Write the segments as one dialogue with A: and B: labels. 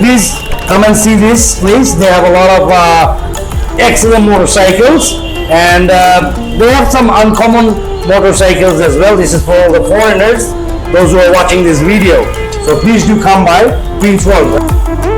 A: please come and see this place. They have a lot of uh, excellent motorcycles and uh, they have some uncommon motorcycles as well. This is for all the foreigners, those who are watching this video. So please do come by Prince World.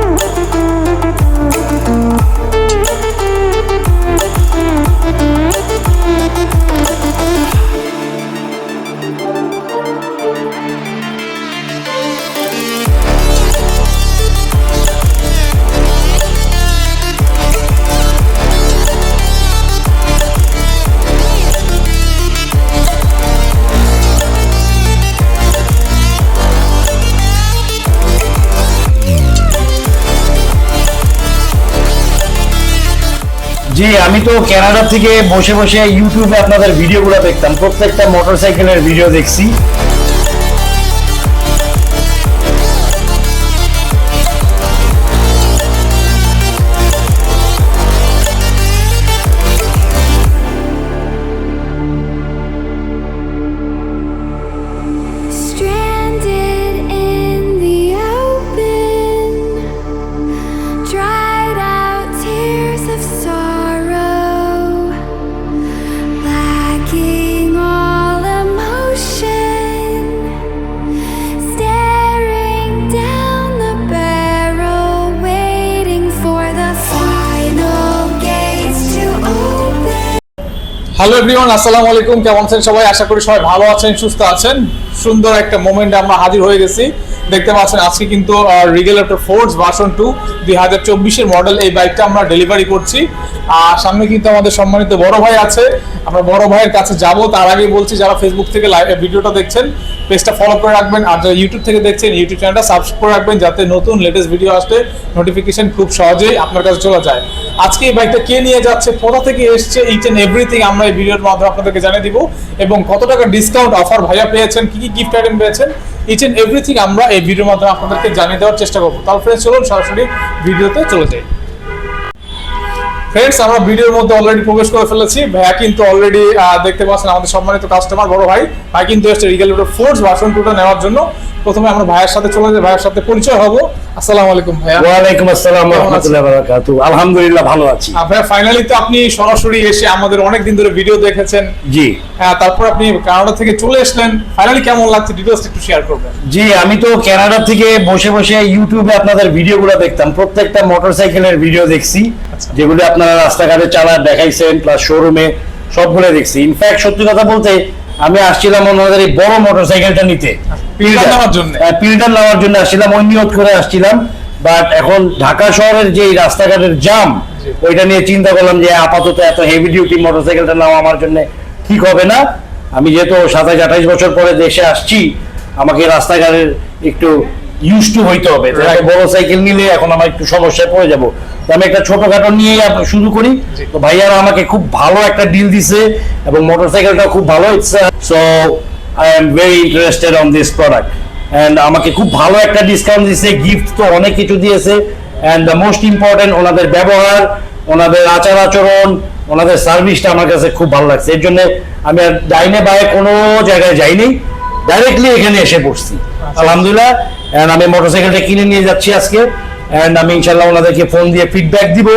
A: জি, আমি তো Canada থেকে বসে বসে ইউটিউবে আপনাদের ভিডিওগুলো দেখতাম। প্রত্যেকটা মোটরসাইকেলের ভিডিও দেখছি।
B: হ্যালো এভরিওয়ান আসসালামু আলাইকুম। কেমন আছেন সবাই? আশা করি সবাই ভালো আছেন, সুস্থ আছেন। সুন্দর একটা মোমেন্টে আমরা হাজির হয়ে গেছি। দেখতে পাচ্ছেন, আজকে কিন্তু রিগেলেটর ফোর্স ভার্সন টু দুই হাজার চব্বিশের মডেল এই বাইকটা আমরা ডেলিভারি করছি। আর সামনে কিন্তু আমাদের সম্মানিত বড় ভাই আছে। আমরা বড় ভাইয়ের কাছে যাব। তার আগে বলছি, যারা ফেসবুক থেকে লাইভ ভিডিওটা দেখছেন পেজটা ফলো করে রাখবেন। আর যারা ইউটিউব থেকে দেখছেন ইউটিউব চ্যানেলটা সাবস্ক্রাইব করে রাখবেন, যাতে নতুন লেটেস্ট ভিডিও আসলে নোটিফিকেশন খুব সহজেই আপনার কাছে চলে যায়। আজকে এই বাইকটা কে নিয়ে যাচ্ছে, কোথা থেকে এসছে ইচ এন্ড এভরিথিং আমরা এই ভিডিওর মাধ্যমে আপনাদেরকে জানিয়ে দিব এবং কত টাকা ডিসকাউন্ট অফার ভাইয়া পেয়েছেন, কি কি গিফট আইটেম পেয়েছেন ইচ এন্ড এভরিথিং আমরা এই ভিডিওর মাধ্যমে আপনাদেরকে জানিয়ে দেওয়ার চেষ্টা করব। তাহলে ফ্রেন্ডস চলুন সরাসরি ভিডিওতে চলে যাই। ফ্রেন্ডস আমরা ভিডিওর মধ্যে অলরেডি প্রবেশ করে ফেলেছি। ভাইয়া কিন্তু অলরেডি দেখতে পাচ্ছেন আমাদের সম্মানিত কাস্টমার বড় ভাই। ভাই কিন্তু এসছে রিগেলেটর ফোর্স ভার্সন টুটা নেওয়ার জন্য। প্রথমে আমরা ভাইয়ের সাথে চলে যাই ভাইয়ের সাথে পরিচয় হব। আসসালামু আলাইকুম ভাইয়া।
A: ওয়ালাইকুম আসসালাম? রহমতুল্লাহ বারাকাতু আলহামদুলিল্লাহ ভালো আছি।
B: ভাইয়া ফাইনালি তো আপনি সরাসরি এসে আমাদের অনেক দিন ধরে ভিডিও দেখেছেন।
A: জি।
B: হ্যাঁ তারপর আপনি কানাডা থেকে চলে আসলেন ফাইনালি কেমন লাগছে? ডিটেলস একটু শেয়ার করবেন।
A: জি আমি তো কানাডা থেকে বসে বসে ইউটিউবে আপনাদের ভিডিওগুলো দেখতাম। প্রত্যেকটা মোটরসাইকেলের ভিডিও দেখছি
B: আচ্ছা।
A: যেগুলো আপনারা রাস্তাঘাটে চালা দেখাইছেন প্লাস শোরুমে সবগুলো দেখছি। ইনফ্যাক্ট সত্যি কথা বলতে আমি আসছিলাম ওনাদের এই বড় মোটরসাইকেলটা নিতে।
B: পিলটা নেওয়ার জন্য?
A: জন্য আসছিলাম ওই নিয়ত করে আসছিলাম। বাট এখন ঢাকা শহরের যে রাস্তাঘাটের জাম ওইটা নিয়ে চিন্তা করলাম যে আপাতত এত হেভি ডিউটি মোটরসাইকেলটা নেওয়া আমার জন্য ঠিক হবে না। আমি যেহেতু সাতাশ আঠাইশ বছর পরে দেশে আসছি আমাকে রাস্তাঘাটের একটু ইউজ টু হইতে হবে। বড় সাইকেল নিলে এখন আমার একটু সমস্যায় পড়ে যাব। আমি একটা ছোটখাটো নিয়ে শুরু করি। তো ভাইয়ারা আমাকে খুব ভালো একটা ডিল দিছে এবং মোটরসাইকেলটা খুব ভালো so I am very interested on this product and আমাকে খুব ভালো একটা ডিসকাউন্ট দিয়েছে গিফট তো অনেক কিছু দিয়েছে। অ্যান্ড দ্য মোস্ট ইম্পর্টেন্ট ওনাদের ব্যবহার ওনাদের আচার আচরণ ওনাদের সার্ভিসটা আমার কাছে খুব ভালো লাগছে। এর জন্য আমি আর ডাইনে বায়ে কোনো জায়গায় যাইনি ডাইরেক্টলি এখানে এসে পড়ছি আলহামদুলিল্লাহ। অ্যান্ড আমি মোটরসাইকেলটা কিনে নিয়ে যাচ্ছি আজকে। অ্যান্ড আমি ইনশাল্লাহ ওনাদেরকে ফোন দিয়ে ফিডব্যাক দিব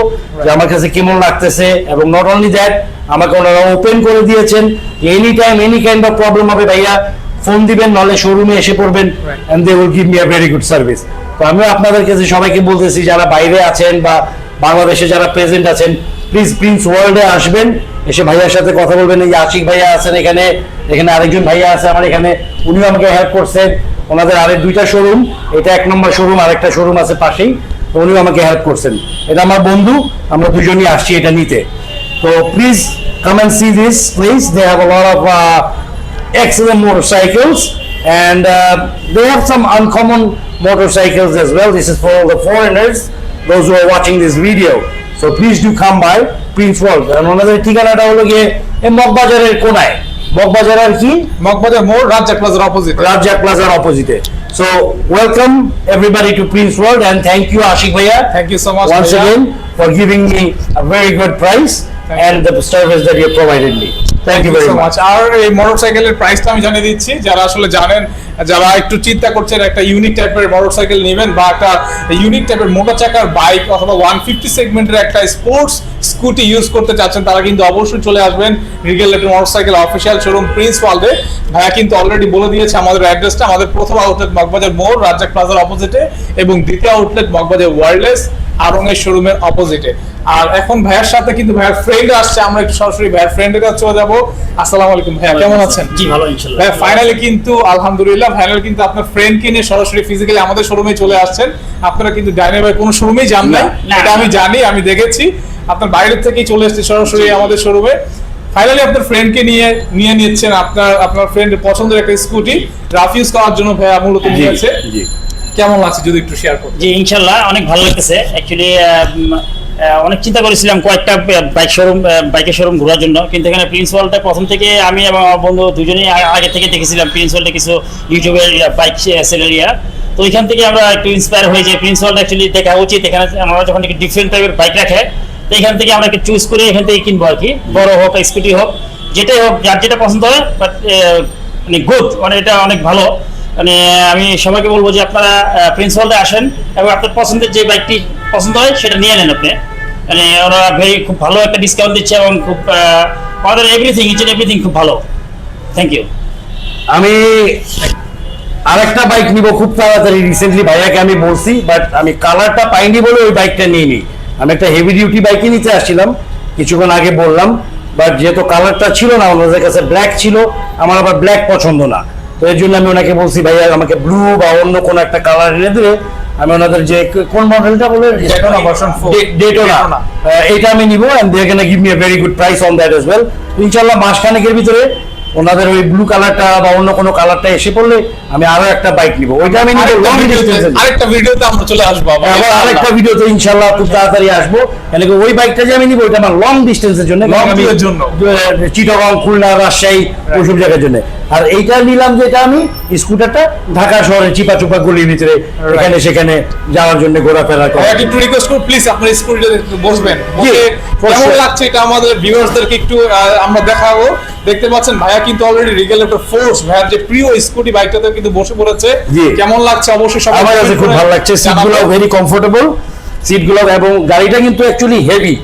A: যে আমার কাছে কেমন লাগতেছে। এবং নট অনলি দ্যাট আমাকে ওনারা ওপেন করে দিয়েছেন। Any time any kind of problem হবে ভাইয়া ফোন দিবেন নাহলে শোরুমে এসে পড়বেন. And they will give me a very good service তো আমিও আপনাদের কাছে সবাইকে বলতেছি যারা বাইরে আছেন বা বাংলাদেশে যারা প্রেজেন্ট আছেন প্লিজ প্রিন্স ওয়ার্ল্ডে আসবেন এসে ভাইয়ার সাথে কথা বলবেন। এই যে আশিক ভাইয়া আছেন এখানে এখানে আরেকজন ভাইয়া আছে আমার এখানে উনিও আমাকে হেল্প করছেন। ওনাদের আরেক দুইটা শোরুম এটা এক নম্বর শোরুম আরেকটা শোরুম আছে পাশেই তো উনিও আমাকে হেল্প করছেন। এটা আমার বন্ধু আমরা দুজনই আসছি এটা নিতে। তো please come and see this please they have a lot of excellent motorcycles and uh, they have some uncommon motorcycles as well this is for all the foreigners those who are watching this video so please do come by Prince World and ওনাদের ঠিকানাটা হলো গিয়ে এই মগবাজারের কোনায় মগবাজার আর কি
B: মগবাজার মোড় রাজ্জাক প্লাজার অপোজিট
A: রাজ্জাক প্লাজার অপোজিটে so welcome everybody to Prince World and thank you Ashik Bhaiya
B: thank you so much
A: once again for giving me a very good price
B: Thank
A: and the service that you provided me. Thank you very much
B: আর এই মোটরসাইকেলের প্রাইসটা আমি জানিয়ে দিচ্ছি। যারা আসলে জানেন যারা একটু চিন্তা করছেন একটা ইউনিক টাইপের মোটরসাইকেল নেবেন বা একটা ইউনিক টাইপের চাকার বাইক অথবা ওয়ান ফিফটি সেগমেন্টের একটা স্পোর্টস স্কুটি ইউজ করতে চাচ্ছেন তারা কিন্তু অবশ্যই চলে আসবেন Regal motorcycle official showroom Prince ওয়ার্ল্ডে ভাইয়া কিন্তু অলরেডি বলে দিয়েছে আমাদের অ্যাড্রেসটা আমাদের প্রথম আউটলেট মগবাজার মোড় রাজ্জাক প্লাজার অপোজিটে এবং দ্বিতীয় আউটলেট মগবাজার ওয়ার্ল্ডলেস আরঙের শোরুমের অপোজিটে আর এখন ভাইয়ার সাথে কিন্তু ভাইয়ার ফ্রেন্ড আসছে আমরা একটু সরাসরি ভাইয়ার ফ্রেন্ডের কাছে চলে যাব। আসসালামু আলাইকুম ভাইয়া কেমন আছেন?
C: জি ভালো ইনশাল্লাহ
B: ভাই ফাইনালি কিন্তু আলহামদুলিল্লাহ ফাইনালি কিন্তু আপনার ফ্রেন্ডকে নিয়ে সরাসরি ফিজিক্যালি আমাদের শোরুমে চলে আসছেন। আপনারা কিন্তু ডাইনে ভাই কোনো শোরুমেই যান
C: না,
B: এটা আমি জানি আমি দেখেছি। আপনার বাইরের থেকেই চলে এসেছে সরাসরি আমাদের শোরুমে ফাইনালি আপনার ফ্রেন্ডকে নিয়ে নিয়ে নিচ্ছেন আপনার আপনার ফ্রেন্ডের পছন্দের একটা স্কুটি রাফ ইউজ করার জন্য ভাইয়া মূলত নিয়েছে।
A: জি।
B: কেমন লাগছে যদি একটু শেয়ার করতে?
C: জি, ইনশাল্লাহ, অনেক ভালো লাগতেছে। অ্যাকচুয়ালি অনেক চিন্তা করেছিলাম কয়েকটা বাইক শোরুম বাইকের শোরুম ঘোরার জন্য। কিন্তু এখানে প্রিন্স ওয়ার্ল্ডটা প্রথম থেকে আমি এবং আমার বন্ধু দুজনেই আগে থেকে দেখেছিলাম প্রিন্স ওয়ার্ল্ডে কিছু ইউটিউবের বাইক সেলের ইয়া। তো ওইখান থেকে আমরা একটু ইন্সপায়ার হয়ে যাই। প্রিন্স অ্যাকচুয়ালি দেখা উচিত। এখানে আমরা যখন একটু ডিফারেন্ট টাইপের বাইক রাখে, তো এখান থেকে আমরা একটু চুজ করে এখান থেকে কিনবো আর কি। বড় হোক স্কুটি হোক, যেটাই হোক, যার যেটা পছন্দ হয় বাট মানে গুড মানে এটা অনেক ভালো। মানে আমি সবাইকে বলব যে আপনারা প্রিন্স আসেন এবং আপনার পছন্দের যে বাইকটি পছন্দ হয় সেটা নিয়ে নেন আপনি। মানে ওরা ভেরি খুব ভালো একটা ডিসকাউন্ট দিচ্ছে এবং খুব আমাদের এভরিথিং ইচ এভরিথিং খুব ভালো। থ্যাংক ইউ
A: আমি আরেকটা বাইক নিব খুব তাড়াতাড়ি। রিসেন্টলি ভাইয়াকে আমি বলছি বাট আমি কালারটা পাইনি বলে ওই বাইকটা নিয়ে নিই আমি একটা হেভি ডিউটি বাইকে নিতে আসছিলাম, কিছুক্ষণ আগে বললাম বাট যেহেতু কালারটা ছিল না, ওনাদের কাছে ব্ল্যাক ছিল, আমার আবার ব্ল্যাক পছন্দ না। তো এর জন্য আমি ওনাকে বলছি ভাইয়া আমাকে ব্লু বা অন্য কোনো একটা কালার এনে দিলে আমি ওনাদের যে কোন মডেলটা বলে
B: version four.
A: ডেটোনা। এইটা আমি নিব and they can give me a very good price on that as well ইনশাআল্লাহ মাসখানেকের ভিতরে ওনাদের ওই ব্লু কালারটা বা অন্য কোনো কালারটা এসে পড়লে আমি আরও একটা বাইক নিব। ওইটা আমি নিব
B: আরেকটা
A: লং
B: ভিডিওতে আরেকটা ভিডিওতে আমরা চলে আসব আবার।
A: আবার আরেকটা ভিডিওতে ইনশাআল্লাহ খুব তাড়াতাড়ি আসব। কি ওই বাইকটা যে আমি নিব ওইটা আমার লং ডিস্টেন্সের জন্য।
B: Tour-এর জন্য।
A: চিটাগং খুলনা রাজশাহী ওইসব জায়গার জন্য। আর এইটা নিলাম যেটা আমি স্কুটারটা ঢাকা শহরে চিপা চুপা গলির ভিতরে এখানে সেখানে যাওয়ার জন্য ঘোরাফেরা করা।
B: ভাইয়াকে একটু রিকোয়েস্ট করব প্লিজ আপনার স্কুটিতে একটু বসবেন। কেমন লাগছে এটা আমাদের ভিউয়ার্সদেরকে একটু আমরা দেখাবো। দেখতে পাচ্ছেন ভাইয়া কিন্তু অলরেডি রিগেল একটা ফোর্স ভাইয়ার যে প্রিয় স্কুটি বাইকটাতে কিন্তু বসে পড়েছে। কেমন লাগছে? অবশ্যই সবাই
A: আমার কাছে খুব ভালো লাগছে। সিটগুলো। ভেরি কমফোর্টেবল সিটগুলো এবং গাড়িটা কিন্তু actually heavy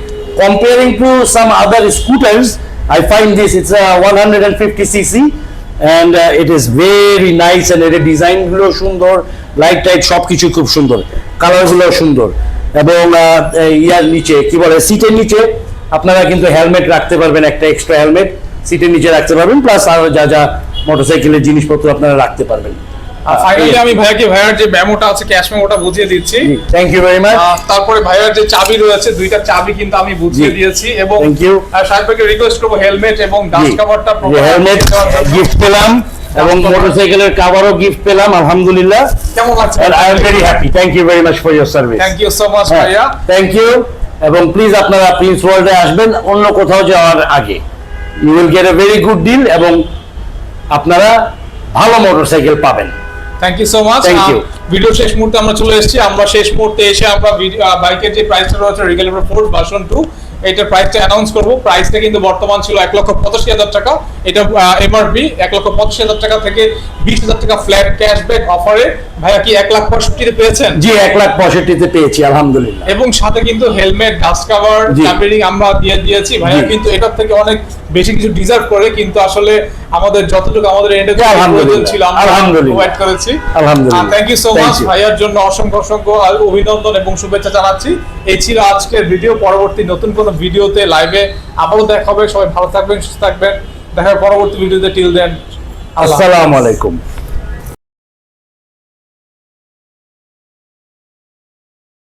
A: comparing to some other scooters I find this it's one hundred and fifty CC and it is very nice and এর ডিজাইনগুলো সুন্দর লাইট টাইট সব কিছু খুব সুন্দর কালারগুলো সুন্দর। এবং আহ, ইয়ার নিচে কি বলে সিটের নিচে আপনারা কিন্তু হেলমেট রাখতে পারবেন একটা এক্সট্রা হেলমেট সিটের নিচে রাখতে পারবেন প্লাস আরও যা যা মোটরসাইকেলের জিনিসপত্র আপনারা রাখতে পারবেন।
B: ফাইনালি আমি ভাইয়াকে ভাইয়ার যে মেমোটা আছে ক্যাশ মেমোটা বুঝিয়ে দিচ্ছি।
A: থ্যাংক ইউ ভেরি মাচ
B: তারপরে ভাইয়ার যে চাবি রয়েছে দুইটা চাবি কিন্তু আমি বুঝিয়ে দিয়েছি এবং
A: Thank you.
B: সাহেব ভাইকে রিকোয়েস্ট করব হেলমেট এবং ডাস্ট কাভারটা
A: হেলমেট গিফট পেলাম এবং মোটরসাইকেলের কাভারও গিফট পেলাম আলহামদুলিল্লাহ।
B: কেমন লাগছে
A: I am very happy. Thank you very much for your service.
B: Thank you so much ভাইয়া।
A: থ্যাংক ইউ এবং প্লিজ আপনারা প্রিন্স ওয়ার্ল্ডে আসবেন অন্য কোথাও যাওয়ার আগে। You will get a very good deal এবং আপনারা ভালো মোটরসাইকেল পাবেন। Thank you
B: so much video শেষ মুহূর্তে আমরা চলে এসেছি। আমরা শেষ মুহূর্তে এসে আমরা বাইকের যে প্রাইসটা রয়েছে রিগেলের ফোর্স ভার্সন টু এটার প্রাইসটা অ্যানাউন্স করব। প্রাইসটা কিন্তু বর্তমান ছিল এক লক্ষ পঁচাশি হাজার টাকা। এটা এমআরপি এক লক্ষ পঁচাশি হাজার টাকা থেকে বিশ হাজার টাকা ফ্ল্যাট ক্যাশব্যাক অফারে ভাইয়া কি এক লাখ পঁয়ষট্টিতে পেয়েছেন?
A: জি এক লাখ পঁয়ষট্টিতে পেয়েছি আলহামদুলিল্লাহ।
B: এবং সাথে কিন্তু হেলমেট ডাস্ট কাভার। আমরা দিয়ে দিয়েছি। ভাইয়া কিন্তু এটার থেকে অনেক বেশি কিছু ডিজার্ভ করে কিন্তু আসলে আমাদের যতটুকু আমাদের এন্ডে ছিল আমরা
A: আলহামদুলিল্লাহ।
B: প্রোভাইড করেছি।
A: আলহামদুলিল্লাহ।
B: থ্যাংক ইউ সো মাচ ভাইয়ার জন্য অসংখ্য অসংখ্য অভিনন্দন এবং শুভেচ্ছা জানাচ্ছি। এই ছিল আজকের ভিডিও পরবর্তী নতুন কোন ভিডিওতে লাইভে আবারও দেখা হবে। সবাই ভালো থাকবেন সুস্থ থাকবেন। দেখা পরবর্তী ভিডিওতে টিল দেন
A: আসসালামু আলাইকুম।